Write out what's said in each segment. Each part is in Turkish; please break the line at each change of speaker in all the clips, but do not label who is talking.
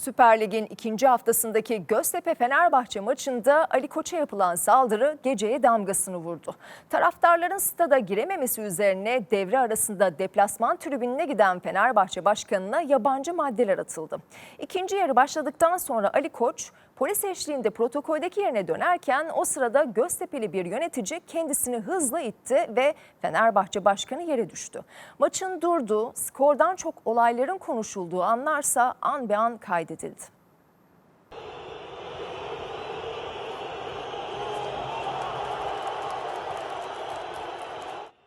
Süper Lig'in ikinci haftasındaki Göztepe-Fenerbahçe maçında Ali Koç'a yapılan saldırı geceye damgasını vurdu. Taraftarların stada girememesi üzerine devre arasında deplasman tribününe giden Fenerbahçe Başkanı'na yabancı maddeler atıldı. İkinci yarı başladıktan sonra Ali Koç polis eşliğinde protokoldeki yerine dönerken o sırada Göztepe'li bir yönetici kendisini hızla itti ve Fenerbahçe Başkanı yere düştü. Maçın durduğu, skordan çok olayların konuşulduğu anlarsa an be an kaydedildi.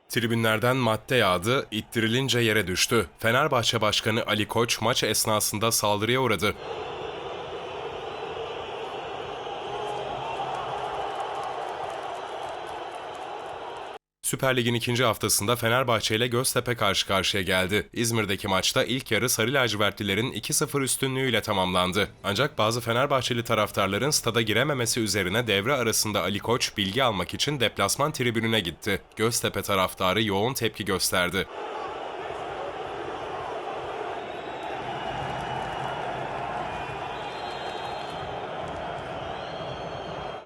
Tribünlerden madde yağdı, ittirilince yere düştü. Fenerbahçe Başkanı Ali Koç maç esnasında saldırıya uğradı. Süper Lig'in ikinci haftasında Fenerbahçe ile Göztepe karşı karşıya geldi. İzmir'deki maçta ilk yarı Sarı Lacivertlilerin 2-0 üstünlüğüyle tamamlandı. Ancak bazı Fenerbahçeli taraftarların stada girememesi üzerine devre arasında Ali Koç bilgi almak için deplasman tribününe gitti. Göztepe taraftarı yoğun tepki gösterdi.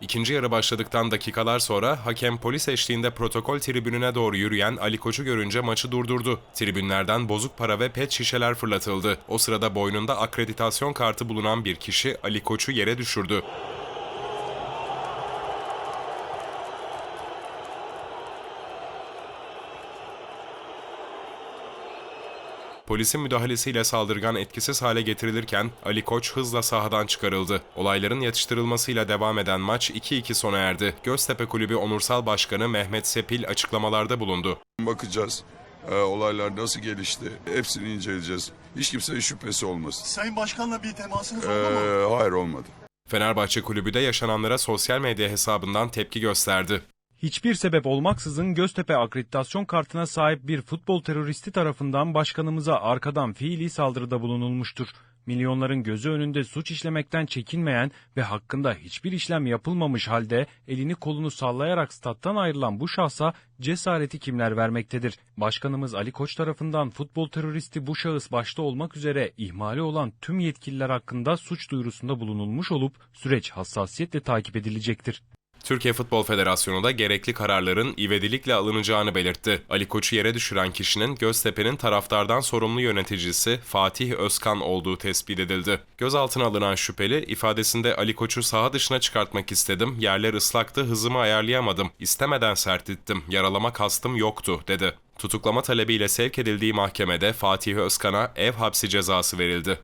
İkinci yarı başladıktan dakikalar sonra hakem polis eşliğinde protokol tribününe doğru yürüyen Ali Koç'u görünce maçı durdurdu. Tribünlerden bozuk para ve pet şişeler fırlatıldı. O sırada boynunda akreditasyon kartı bulunan bir kişi Ali Koç'u yere düşürdü. Polisin müdahalesiyle saldırgan etkisiz hale getirilirken Ali Koç hızla sahadan çıkarıldı. Olayların yatıştırılmasıyla devam eden maç 2-2 sona erdi. Göztepe Kulübü Onursal Başkanı Mehmet Sepil açıklamalarda bulundu.
Bakacağız. Ee, olaylar nasıl gelişti? Hepsini inceleyeceğiz. Hiç kimsenin şüphesi olmasın.
Sayın Başkan'la bir temasınız oldu mu?
Ee, hayır olmadı.
Fenerbahçe Kulübü de yaşananlara sosyal medya hesabından tepki gösterdi.
Hiçbir sebep olmaksızın Göztepe akreditasyon kartına sahip bir futbol teröristi tarafından başkanımıza arkadan fiili saldırıda bulunulmuştur. Milyonların gözü önünde suç işlemekten çekinmeyen ve hakkında hiçbir işlem yapılmamış halde elini kolunu sallayarak stat'tan ayrılan bu şahsa cesareti kimler vermektedir? Başkanımız Ali Koç tarafından futbol teröristi bu şahıs başta olmak üzere ihmali olan tüm yetkililer hakkında suç duyurusunda bulunulmuş olup süreç hassasiyetle takip edilecektir.
Türkiye Futbol Federasyonu da gerekli kararların ivedilikle alınacağını belirtti. Ali Koç'u yere düşüren kişinin Göztepe'nin taraftardan sorumlu yöneticisi Fatih Özkan olduğu tespit edildi. Gözaltına alınan şüpheli ifadesinde Ali Koç'u saha dışına çıkartmak istedim, yerler ıslaktı, hızımı ayarlayamadım, istemeden sertittim, yaralama kastım yoktu dedi. Tutuklama talebiyle sevk edildiği mahkemede Fatih Özkan'a ev hapsi cezası verildi.